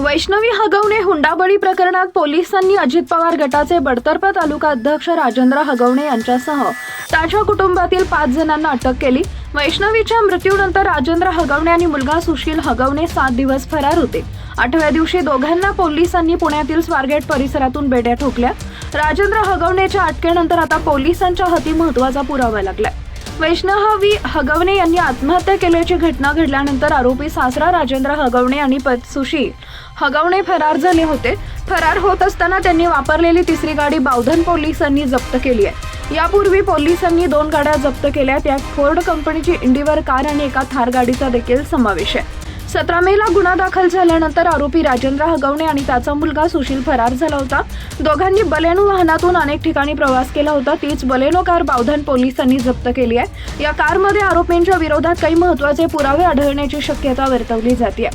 वैष्णवी हगवणे हुंडाबळी प्रकरणात पोलिसांनी अजित पवार गटाचे बडतर्फ तालुका अध्यक्ष राजेंद्र हगवणे यांच्यासह त्याच्या कुटुंबातील पाच जणांना अटक केली. वैष्णवीच्या मृत्यूनंतर राजेंद्र हगवणे आणि मुलगा सुशील हगवणे सात दिवस फरार होते. आठव्या दिवशी दोघांना पोलिसांनी पुण्यातील स्वारगेट परिसरातून बेड्या ठोकल्या. राजेंद्र हगवणेच्या अटकेनंतर आता पोलिसांच्या हाती महत्त्वाचा पुरावा लागलाय. वैष्णवी हगवणे यांनी आत्महत्या केल्याची घटना घडल्यानंतर आरोपी सासरा राजेंद्र हगवणे आणि पतसुशी हगवणे फरार झाले होते. फरार होत असताना त्यांनी वापरलेली तिसरी गाडी बावधन पोलिसांनी जप्त केली आहे. यापूर्वी पोलिसांनी दोन गाड्या जप्त केल्या. त्यात फोर्ड कंपनीची इंडिवर कार आणि एका थार गाडीचा देखील समावेश आहे. सतरा मेला गुन्हा दाखल झाल्यानंतर आरोपी राजेंद्र हगवणे आणि त्याचा मुलगा सुशील फरार झाला होता. दोघांनी बलेनो वाहनातून अनेक ठिकाणी प्रवास केला होता. तीच बलेनो कार बावधन पोलिसांनी जप्त केली आहे. या कारमध्ये आरोपींच्या विरोधात काही महत्त्वाचे पुरावे आढळण्याची शक्यता वर्तवली जाते.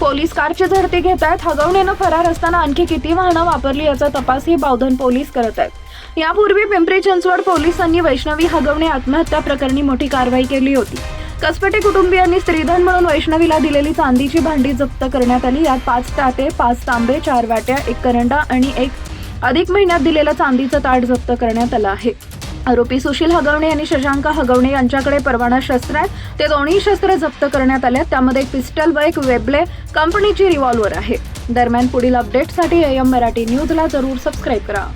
पोलीस कारची झडती घेत आहेत. हगवणेनं फरार असताना आणखी किती वाहनं वापरली याचा तपासही बावधन पोलीस करत आहेत. यापूर्वी पिंपरी चिंचवड पोलिसांनी वैष्णवी हगवणे आत्महत्या प्रकरणी मोठी कारवाई केली होती. कसपेटे कुटुंबियांनी स्त्रीधन म्हणून वैष्णवीला दिलेली चांदीची भांडी जप्त करण्यात आली. यात पाच ताटे पाच तांबे चार वाट्या एक करंडा आणि एक अधिक महिन्यात दिलेलं चांदीचं ताट जप्त करण्यात आलं आहे. आरोपी सुशील हगवणे आणि शशांक हगवणे यांच्याकडे परवाना शस्त्र आहे. ते दोन्ही शस्त्र जप्त करण्यात आले आहेत. त्यामध्ये एक पिस्टल व एक वेबले कंपनीची रिव्हॉल्वर आहे. दरम्यान पुढील अपडेटसाठी एम मराठी न्यूजला जरूर सबस्क्राईब करा.